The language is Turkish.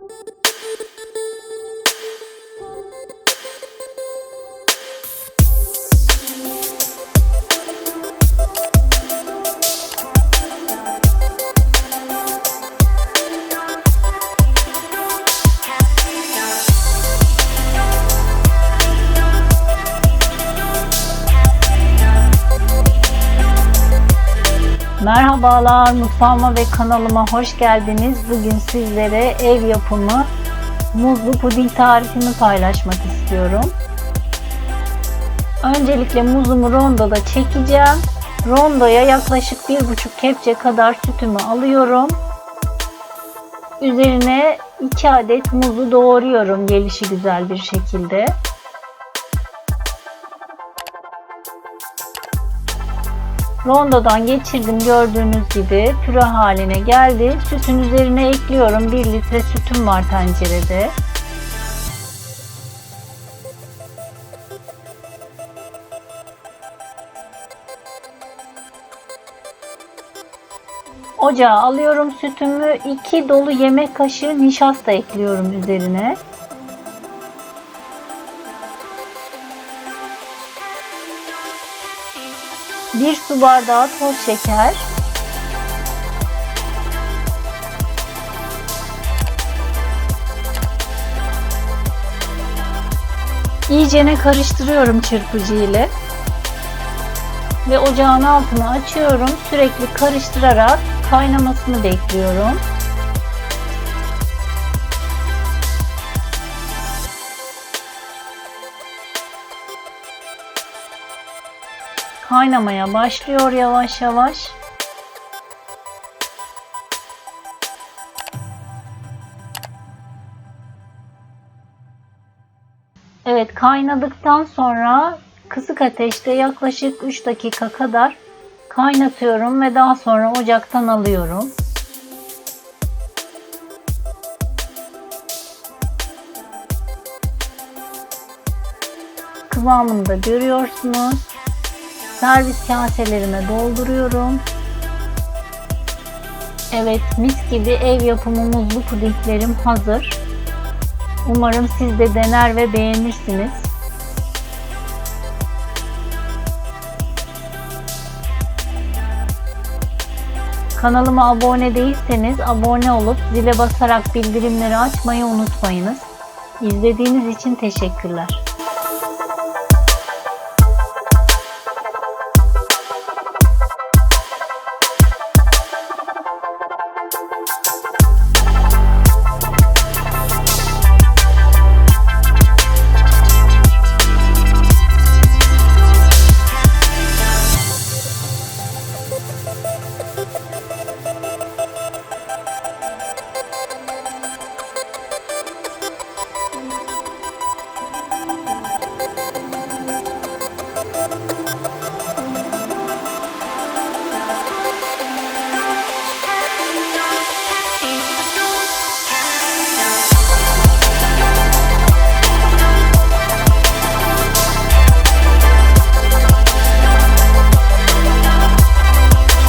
Thank you. Merhabalar mutfağıma ve kanalıma hoş geldiniz. Bugün sizlere ev yapımı muzlu puding tarifimi paylaşmak istiyorum. Öncelikle muzumu rondoda çekeceğim. Rondoya yaklaşık 1,5 kepçe kadar sütümü alıyorum. Üzerine 2 adet muzu doğruyorum gelişi güzel bir şekilde. Rondodan geçirdim gördüğünüz gibi püre haline geldi. Sütün üzerine ekliyorum. 1 litre sütüm var tencerede. Ocağa alıyorum sütümü. 2 dolu yemek kaşığı nişasta ekliyorum üzerine. Bir su bardağı toz şeker. İyicene karıştırıyorum çırpıcı ile. Ve ocağın altını açıyorum. Sürekli karıştırarak kaynamasını bekliyorum. Kaynamaya başlıyor yavaş yavaş. Evet kaynadıktan sonra kısık ateşte yaklaşık 3 dakika kadar kaynatıyorum ve daha sonra ocaktan alıyorum. Kıvamını da görüyorsunuz. Servis kaselerime dolduruyorum. Evet mis gibi ev yapımı muzlu pudinglerim hazır. Umarım siz de dener ve beğenirsiniz. Kanalıma abone değilseniz abone olup zile basarak bildirimleri açmayı unutmayınız. İzlediğiniz için teşekkürler.